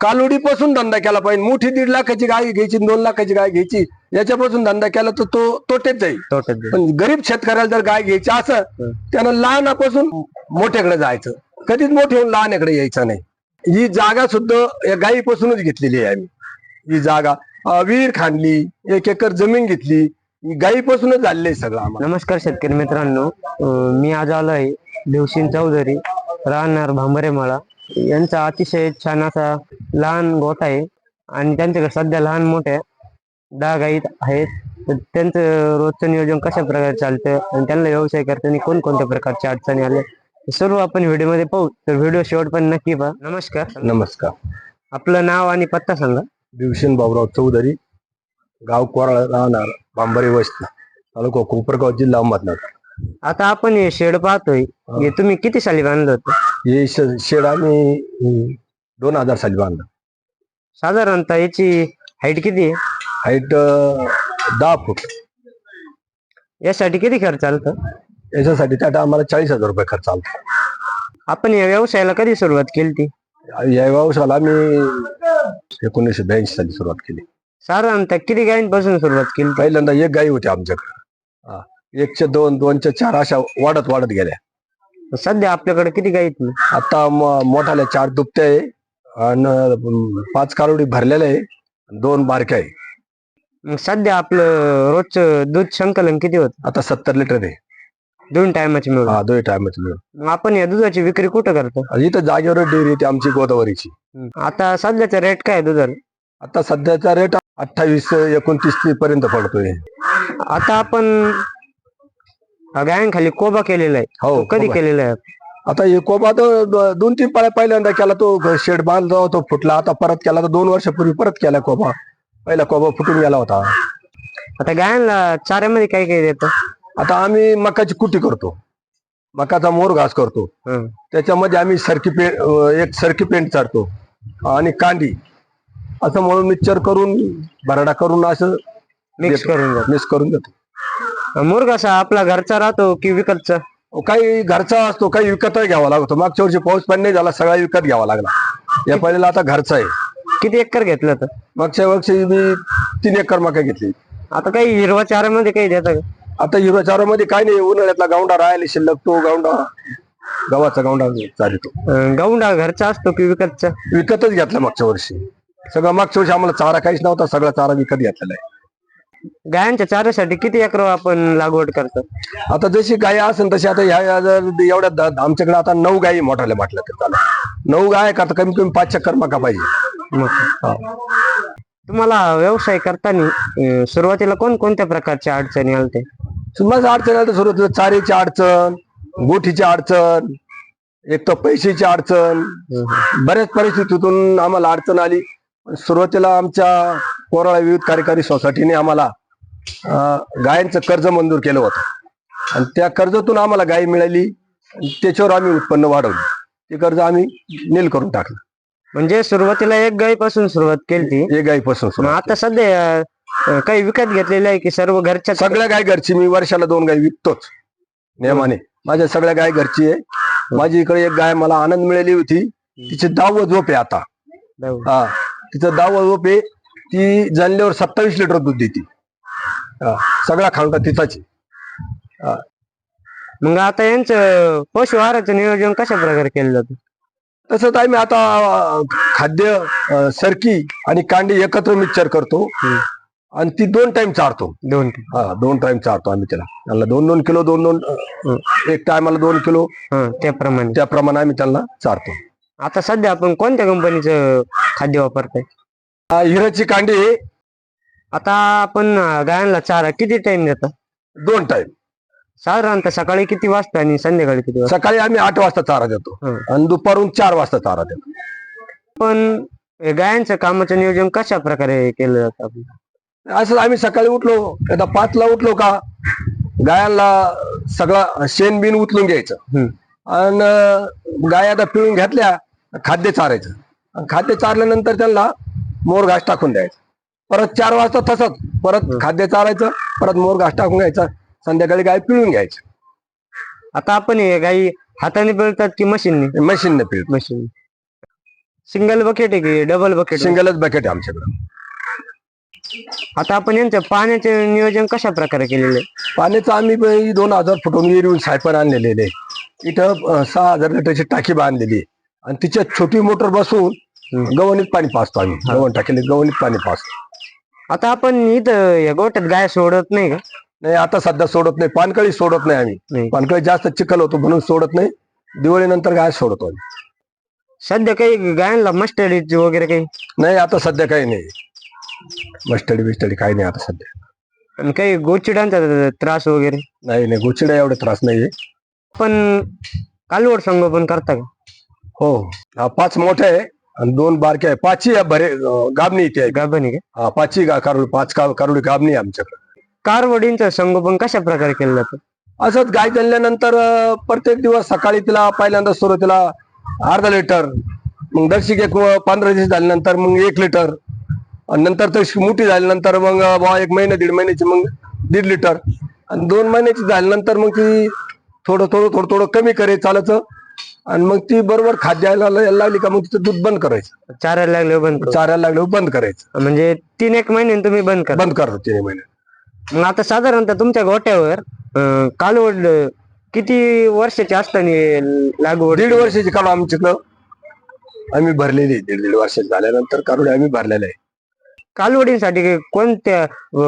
कालोडीपासून धंदा केला पाहिजे. मोठी दीड लाखाची गाय घ्यायची दोन लाखाची गाय घ्यायची याच्यापासून धंदा केला तर तो तोटेच जाईल. पण गरीब शेतकऱ्याला जर गाय घ्यायची असं त्यानं लहानापासून मोठ्याकडे जायचं. कधीच मोठे होऊन लहानाकडे यायचं नाही. ही जागा सुद्धा या गायीपासूनच घेतलेली आहे आम्ही. ही जागा विहीर खांदली एक एकर जमीन घेतली ही गायीपासूनच झालेलं आहे सगळं आम्हाला. नमस्कार शेतकरी मित्रांनो. मी आज आलो आहे देवशिन चौधरी राहणार भांबरेमाळा. यांचा अतिशय छान असा लहान गोठ आहे. आणि त्यांच्याकडे सध्या लहान मोठे दहा गाई आहेत. तर त्यांचं रोजचं नियोजन कशा प्रकारे चालतं आणि त्यांना व्यवसाय करताना कोणकोणत्या प्रकारच्या अडचणी आल्या सर्व आपण व्हिडिओमध्ये पाहू. तर व्हिडिओ शेवट पण नक्की पहा. नमस्कार. नमस्कार. आपलं नाव आणि पत्ता सांगा. दिवशीन बाबुराव चौधरी गाव कोराळ राहणार बांबरी वस्ती तालुका कोपरगाव जिल्हा अहमदनगर. आता आपण हे शेड पाहतोय. हे. तुम्ही किती साली बांधलं होतं? हे श- शेड आम्ही अं, दोन हजार साली बांधलं. साधारणतः याची हाईट किती आहे? हाईट दहा फूट. यासाठी किती खर्च आलता? याच्यासाठी त्यात आम्हाला चाळीस हजार रुपये खर्च आला आपण या व्यवसायाला कधी सुरुवात केली ती या व्यवसायाला आम्ही एकोणीसशे ब्याऐंशी साली सुरुवात केली. साधारणतः किती गायींपासून सुरुवात केली पहिल्यांदा एक गाई होती आमच्याकडे. एकशे दोन दोनचे चार अशा वाढत वाढत गेल्या. सध्या आपल्याकडे किती गायी आहेत? आता मोठाल्या चार दुपत्या आहे आणि पाच कालोडी भरलेल्या आहे. दोन बारक्या आहे. सध्या आपलं रोजचं दूध संकलन किती होत? आता सत्तर लिटर आहे. दोन टायमाची मिळून. हा दोन टायमाची मिळून. आपण या दुधाची विक्री कुठं करतो? इथं जागेवर डेअरी येते आमची गोदावरीची. आता सध्याचा रेट काय दुधाला? आता सध्याचा रेट अठ्ठावीस एकोणतीस पर्यंत पडतोय. आता आपण गायांखाली कोबा केलेला आहे. हो कधी कोबा. केलेला आहे? आता हे कोबा तर द- दोन तीन पाळ्या पहिल्यांदा केला तो शेड बांधला होता, तो फुटला. आता परत केला तर दोन वर्षापूर्वी परत केला कोबा. पहिला कोबा फुटून गेला होता. आता गायांना चाऱ्यामध्ये काय काय देतं? आता आम्ही मकाची कुटी करतो. मकाचा मोर घास करतो. हं. त्याच्यामध्ये आम्ही सरकी पेंट एक सरकी पेंट चारतो आणि कांदी असं म्हणून मिक्सचर करून भरडा करून असं मिक्स करून मिक्स करून देतो. मुर्ग असा आपला घरचा राहतो की विकतचा? काही घरचा असतो काही विकत घ्यावा लागतो. मागच्या वर्षी पाऊस पण नाही झाला सगळा विकत घ्यावा लागला. या पहिल्याला आता घरचा आहे. किती एकर घेतलं तर मागच्या वर्षी मी तीन एकर मका घेतली. आता काही हिरवा चाऱ्यामध्ये काही देतं का? आता हिरव्या चारामध्ये काय नाही उन्हाळ्यातला गावंडा राहायला शिल्लक तो गावंडा. गव्हाचा गावंडा चारितो अं, गौंडा घरचा असतो की विकतचा? विकतच घेतला मागच्या वर्षी. सगळं मागच्या वर्षी आम्हाला चारा काहीच नव्हता सगळा चारा विकत घेतलेला आहे. गायांच्या चाऱ्यासाठी किती एकर आपण लागवड करतो? आता जशी गाय असेल तशी आता ह्या ह्या जर एवढ्या द- आमच्याकडे आता नऊ गायी मोठाल्या म्हटलं तर त्याला नऊ गाय करता कमीत कमी पाच चक्कर मका पाहिजे. हा. तुम्हाला व्यवसाय करताना अं, सुरुवातीला कोण कोणत्या प्रकारच्या अडचणी आलते सुरुवात अडचण आली तर सुरुवातीला चारीची अडचण गोठीची अडचण एक तर पैशाची अडचण. बऱ्याच परिस्थितीतून आम्हाला अडचण आली. पण सुरुवातीला आमच्या कोराळा विविध कार्यकारी सोसायटीने आम्हाला गायांचं कर्ज मंजूर केलं होतं. आणि त्या कर्जातून आम्हाला गाय मिळाली त्याच्यावर आम्ही उत्पन्न वाढवलं. ते कर्ज आम्ही नील करून टाकलं. म्हणजे सुरुवातीला एक गायपासून सुरुवात केली हे गायीपासून. आता सध्या काही विकत घेतलेलं आहे की सर्व घरच्या सगळ्या गाय घरची मी वर्षाला दोन गाय विकतोच नियमाने. माझ्या सगळ्या गाय घरची आहे. माझी इकडे एक गाय मला आनंद मिळाली होती. तिचे दहावं झोप आहे आता. हा तिचं दहावं झोप आहे. ती जाणल्यावर सत्तावीस लिटर दूध देते. सगळा खांडा तिचाच. मग आता यांचं पशु आहाराचं नियोजन कशा प्रकारे केलं जातं? तसंच आम्ही आता खाद्य सरकी आणि कांडी एकत्र मिक्सचर करतो. आणि ती दोन टाइम चारतो. दोन हा दोन टाइम चारतो आम्ही त्याला. त्याला दोन दोन किलो दोन दोन एक टायमाला दोन किलो. त्याप्रमाणे. त्याप्रमाणे आम्ही त्यांना चारतो. आता सध्या आपण कोणत्या कंपनीचं खाद्य वापरतोय? हिराची कांडी आता आपण गायांना चारा किती टाइम देतो? दोन टाइम साधारणतः सकाळी किती वाजता आणि संध्याकाळी किती वाजता? सकाळी आम्ही आठ वाजता चारा देतो. हं. आणि दुपारून चार वाजता चारा देतो. पण हे गायांचं कामाचं नियोजन कशा प्रकारे केलं जातं आपलं असं आम्ही सकाळी उठलो आता पाचला उठलो का गायांना सगळं शेण बिन उचलून घ्यायचं. हं. आणि गाय आता पिळून घेतल्या खाद्य चारायचं. आणि खाद्य चारल्यानंतर त्यांना मोर घास टाकून द्यायचं. परत चार वाजता तसंच परत खाद्य चारायचं परत मोर घास टाकून घ्यायचं संध्याकाळी गाय पिळून घ्यायचं. आता आपण हे गाई हाताने पिळतात की मशीनने? मशीनने पिळ मशीन सिंगल बकेट आहे की डबल बकेट सिंगलच बकेट आहे आमच्याकडे. आता आपण यांचं पाण्याचे नियोजन कशा प्रकारे केलेलं आहे? पाण्याचं आम्ही ब- दोन हजार फुटून विहिरीहून सायपर आणलेले आहे. इथं अं, सहा हजार लिटरची टाकी बांधलेली आहे. आणि तिच्यात छोटी मोटर बसून हम्म. गव्हाणीत पाणी पाचतो आम्ही. गव्हाण टाकेले गव्हाणीत पाणी पाचतो आता आपण इथं या गोट्यात गाय सोडत नाही का? नाही आता सध्या सोडत नाही. पानकळी सोडत नाही आम्ही. नाही. पानकळी जास्त चिखल होतो म्हणून सोडत नाही. दिवाळीनंतर गाय सोडतो आम्ही. सध्या काही गायांना मस्टडीची वगैरे काही? नाही आता सध्या काही नाही. मस्टडी बिस्टडी काही नाही आता सध्या. आणि काही गोचिडांचा त्रास वगैरे? नाही नाही गुचिडा एवढे त्रास नाहीये. पण कालवड संगोपन करता का? हो. हा पाच मोठे आहे. आणि दोन बारके आहे. पाचही आहे अं, गाबणी इथे आहे. गाभणी का? हा पाचही गा कारुडी पाच का कारुडी गाबणी आहे आमच्याकडे. कारवडींचं संगोपन कशा प्रकारे केलं जातं? असंच गाय जणल्यानंतर अं, प्रत्येक दिवस सकाळी तिला पहिल्यांदा सुरुवातीला अर्धा लिटर मग दर्शिक एक व- पंधरा दिवस झाल्यानंतर मग एक लिटर आणि नंतर तर मोठी झाल्यानंतर मग अं, बुवा एक महिना दीड महिन्याची मग दीड लिटर. आणि दोन महिन्याची झाल्यानंतर मग ती थोडं थोडं थोडं थोडं कमी करे चालायचं. आणि मग ती बरोबर खाद्याला यायला लागली का मग तिचं दूध बंद करायचं. चारायला लागले बंद करू. चारायला लागल्यावर बंद करायचं. म्हणजे तीन एक महिने तुम्ही बंद करा. बंद करतो तिने महिने. मग आता साधारणतः तुमच्या गोट्यावर अं, कालवड अं, किती वर्षाची असताना लागवड? दीड वर्षाची काढू आमच्याकडं आम्ही भरलेली आहे. दीड दीड वर्षाची झाल्यानंतर काढून आम्ही भरलेलं आहे. कालवडींसाठी कोणत्या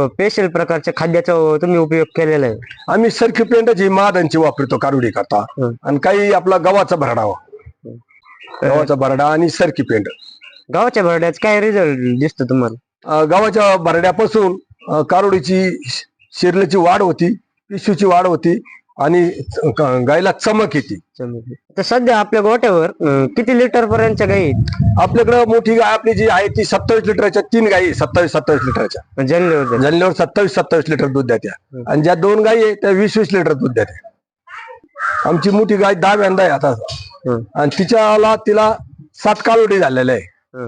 स्पेशल प्रकारच्या खाद्याचा तुम्ही उपयोग केलेला आहे? आम्ही सरकी पेंटाची मादांची वापरतो कारुडी करता. हं. आणि काही आपला गव्हाचा भरडा गव्हाचा भरडा आणि सरकी पेंट गावाच्या भरड्यात काय रिझल्ट दिसतो तुम्हाला? गव्हाच्या भरड्यापासून कारुडीची श- शिरल्याची वाढ होती पिशूची वाढ होती आणि गायला चमक येते. तर सध्या आपल्या गोट्यावर किती लिटर पर्यंतच्या गाई आहेत? आपल्याकडं मोठी गाय आपली जी आहे ती सत्तावीस लिटरच्या तीन गायी सत्तावीस सत्तावीस लिटरच्या. जनलेवर जनल्यावर सत्तावीस सत्तावीस लिटर दूध देत्या हं. आणि ज्या दोन गायी आहेत त्या वीस वीस लिटर दूध देत्या आमची मोठी गाय दहा व्यांदा आहे आता. हं. आणि तिच्याला तिला सात कालोडी झालेले आहे.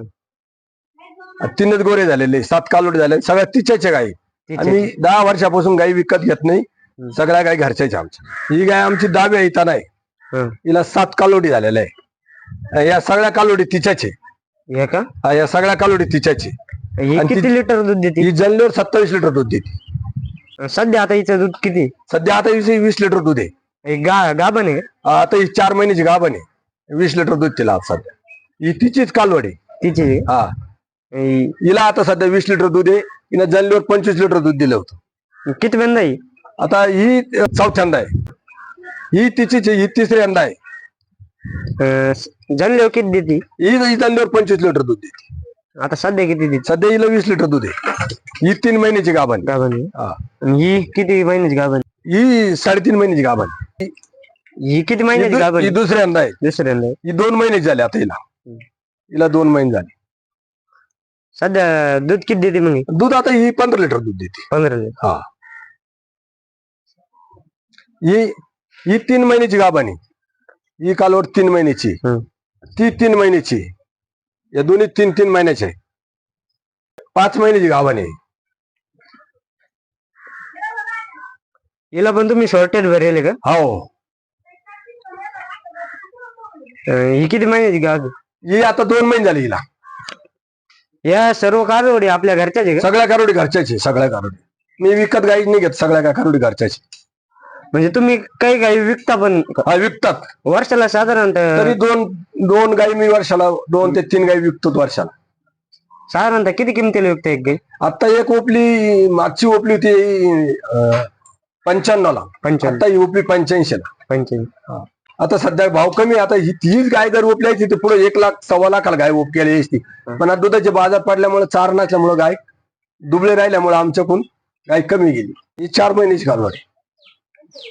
आणि तीनच गोरे झालेले सात कालोडी झाले. सगळ्या तिच्याच्या गायी आणि दहा वर्षापासून गायी विकत घेत नाही. सगळ्या गायी घरच्याच्या आमच्या. ही गाय आमची आहे इथं नाही. हं. हिला सात कालोडी झालेल्या आहे. या सगळ्या कालोडी तिच्याचे हे का? हा, या सगळ्या कालोडी तिच्याचे ही आणि ती- किती लिटर दूध देते? ही जनल्यावर सत्तावीस लिटर दूध देते. सध्या आता हिचं दूध किती? सध्या आता वीस वीस लिटर दूध आहे. हे गा गाभण आहे का? आता ही चार महिन्याची गाभण आहे. वीस लिटर दूध तिला आता सध्या. ही तिचीच कालवड आहे. तिची हा. ही हिला आता सध्या वीस लिटर दूध आहे. हिनं जनल्यावर पंचवीस लिटर दूध दिलं होतं. किती वेंदा ही आता ही चौथ्यांदा आहे ही आहे ही तिसऱ्यांदा आहे जनलेवर किती देते ही जनल्यावर पंचवीस लिटर दूध देते आता सध्या किती देते सध्या हिला वीस लिटर दूध आहे ही तीन महिन्याची गाभण. गाभण आहे. हा आणि ही किती महिन्याची गाभण ही साडेतीन महिन्याची गाभण. ही किती महिन्याची दु- गाभण ही? दुसऱ्यांदा आहे दुसऱ्यांदा आहे. ही दोन महिन्याची झाली आता हिला. हिला दोन महिने झाले सध्या दूध किती देते मग ही? दूध आता ही पंधरा लिटर दूध देते पंधरा लिटर हा ही ही तीन महिन्याची गाभण ही कालवड तीन महिन्याची. ती तीन महिन्याची. या दोन्ही तीन तीन महिन्याचे. पाच महिन्याची गाभण हिला पण तुम्ही शॉर्टेज भरेल का? हो. अं, ही किती महिन्याची गाभ ही आता दोन महिने झाले हिला. या सर्व कारवडी आपल्या घरच्याच आहे का? सगळ्या कारोडी घरच्याची सगळ्या कारोडी. मी विकत गाई नाही घेत सगळ्या काय कारोडी घरच्याची म्हणजे तुम्ही काही काही विकता पण हा विकतात. वर्षाला साधारणतः तरी दोन दोन गाई मी वर्षाला दोन ते तीन गाई विकतो वर्षाला. साधारणतः किती किमतीला विकता एक गाई? आता एक ओपली मागची ओपली होती पंच्याण्णव ला पंचावन्न आता ही ओपली पंच्याऐंशी. ला पंच्याऐंशी आता सध्या भाव कमी आहे. आता ही हीच गाय जर ओपल्याची तर पुढे एक लाख सव्वा लाखाला गाय ओप केली असती पण आता दुधाचे बाजार पडल्यामुळे चार नसल्यामुळे गाय दुबळे राहिल्यामुळे आमच्याकडून गाय कमी गेली. ही चार महिन्याची कालवड आहे.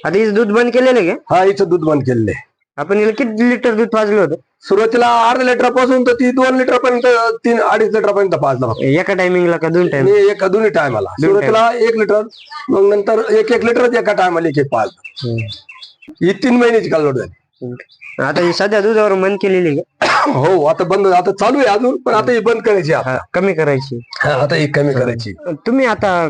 आता हिचं दूध बंद केलेलं आहे का? हा हिचं दूध बंद केलेलं आहे. आपण हिला किती लिटर दूध पाजलं होतं? सुरुवातीला अर्धा लिटरपासून तर ती दोन लिटर पर्यंत तीन अडीच लिटर पर्यंत पाजला एका टायमिंगला का दोन टाइम आणि एक दोन्ही टायमाला सुरुवातीला एक लिटर मग नंतर एक एक लिटर एका टायमाला एक एक पाज ही तीन महिन्याची कालवड झाली. आता ही सध्या दुधावर बंद केलेली आहे का? हो आता बंद आता चालू आहे अजून पण आता ही बंद करायची हा, कमी करायची. हा, आता ही कमी करायची. तुम्ही आता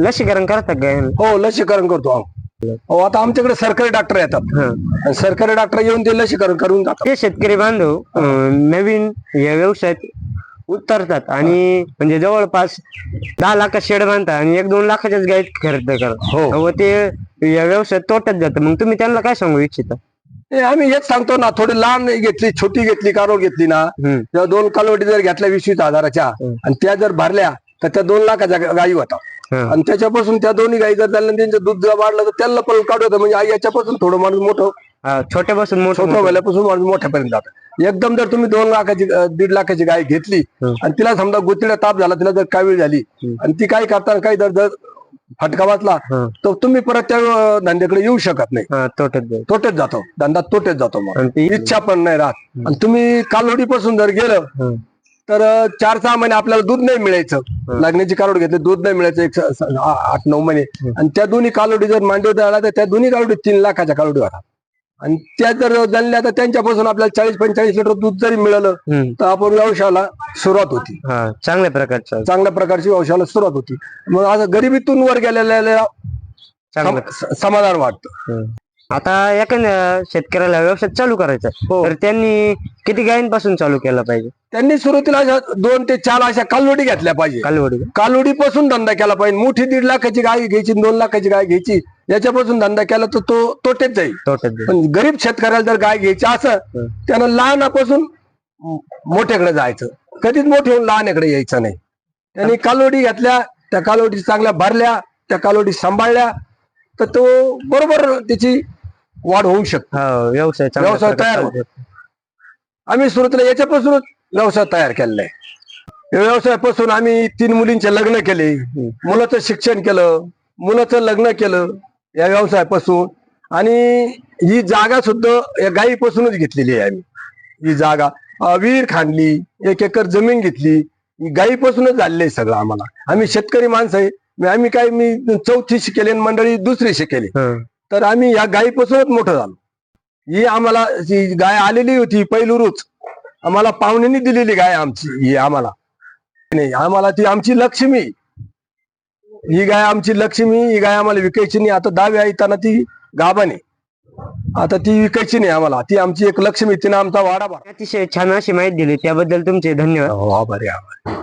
लसीकरण करता काय हो लसीकरण करतो. अहो, आता आमच्याकडे सरकारी डॉक्टर येतात हा. आणि सरकारी डॉक्टर येऊन ते लसीकरण करून जातात ते शेतकरी बांधव अं, नवीन या व्यवसायात उतरतात आणि म्हणजे जवळपास दहा लाखात शेड बांधतात आणि एक दोन लाखाच्याच गाय खरेदी करतात हो व ते या व्यवसायात तोट्यात जातं मग तुम्ही त्यांना काय सांगू इच्छिता हे आम्ही हेच सांगतो ना थोडी लहान घेतली छोटी घेतली कारोड घेतली ना हम्म. दोन कालवडी जर घेतल्या वीस वीस हजाराच्या हम्म. आणि त्या जर भरल्या तर त्या दोन लाखाच्या गा- गायी होतात हा. आणि त्याच्यापासून त्या दोन्ही गायी जर झाल्या त्यांचं दूध जर वाढलं तर त्याला पण काढू होतं. म्हणजे आई याच्यापासून थोडं माणूस मोठं छोट्यापासून मोठं छोटं वेल्यापासून माणूस मोठ्यापर्यंत जातं. एकदम जर तुम्ही दोन लाखाची दीड लाखाची गाय घेतली. आणि तिला समजा गुतीला ताप झाला तिला जर कावीळ झाली. आणि ती काय करताना काही जर जर फटका वाचला. तर तुम्ही परत त्या धंद्याकडे येऊ शकत नाही. तोट्यात जातो. धंदा तोटेच जातो मग. इच्छा पण नाही राहत. आणि तुम्ही कालोडीपासून जर गेलं. तर चार सहा महिने आपल्याला दूध नाही मिळायचं. लागण्याची कालोडी घेतली दूध नाही मिळायचं एक आठ नऊ महिने. आणि त्या दोन्ही कालोडी जर मांडीवर झाला तर त्या दोन्ही कालोडी तीन लाखाच्या कालोडी होतात आणि त्या जर जनल्या तर त्यांच्यापासून आपल्याला चाळीस पंचेचाळीस लिटर दूध जरी मिळालं. तर आपण व्यवसायाला सुरुवात होती. चांगल्या प्रकारचं. चांगल्या प्रकारची व्यवसायाला सुरुवात होती. मग असं गरिबीतून वर गेलेल्या समाधान वाटतं. आता एखाद्या शेतकऱ्याला व्यवसाय चालू करायचा हो. तर त्यांनी किती गायींपासून चालू केला पाहिजे? त्यांनी सुरुवातीला अशा दोन ते चार अशा कालवडी घेतल्या पाहिजे. कालवडी. कालोडी पासून धंदा केला पाहिजे. मोठी दीड लाखाची गाय घ्यायची दोन लाखाची गाय घ्यायची याच्यापासून धंदा केला तर तो तोटेच जाईल. तोट्यात जाईल. पण गरीब शेतकऱ्याला जर गाय घ्यायची असं. त्यानं लहानापासून मोठ्याकडे जायचं. कधीच मोठे होऊन लहानकडे यायचं नाही. त्यांनी कालोडी घेतल्या त्या कालोडी चांगल्या भरल्या त्या कालोडी सांभाळल्या तर तो बरोबर त्याची वाढ होऊ शकते. हो व्यवसाय चांगल्या व्यवसाय प्रकारे तयार चालू शकतो. आम्ही सुरुवातीला याच्यापासूनच व्यवसाय तयार केलेला आहे. या व्यवसायापासून आम्ही तीन मुलींचे लग्न केले. मुलाचं शिक्षण केलं मुलाचं लग्न केलं या व्यवसायापासून. आणि ही जागा सुद्धा या गायीपासूनच घेतलेली आहे आम्ही. ही जागा अं, विहीर खांदली एक एकर जमीन घेतली. ही गायीपासूनच झालेलं आहे सगळं आम्हाला. आम्ही शेतकरी माणसं आहे. मी- आम्ही काय मी चौथी शिकेली आणि मंडळी दुसरी शिकेली हं. तर आम्ही या गायीपासूनच मोठं झालो. ही आम्हाला गाय आलेली होती पहिलूरूच आम्हाला पाहुण्यांनी दिलेली गाय आमची ही आम्हाला. नाही आम्हाला ती आमची लक्ष्मी. ही गाय आमची लक्ष्मी ही गाय आम्हाला विकायची नाही. आता दहाव्या येताना ती गाभाने. आता ती विकायची नाही आम्हाला. ती आमची एक लक्ष्मी तिने आमचा वाडा अतिशय छान अशी माहिती दिली. त्याबद्दल तुमचे धन्यवाद. हो आभारी आभारी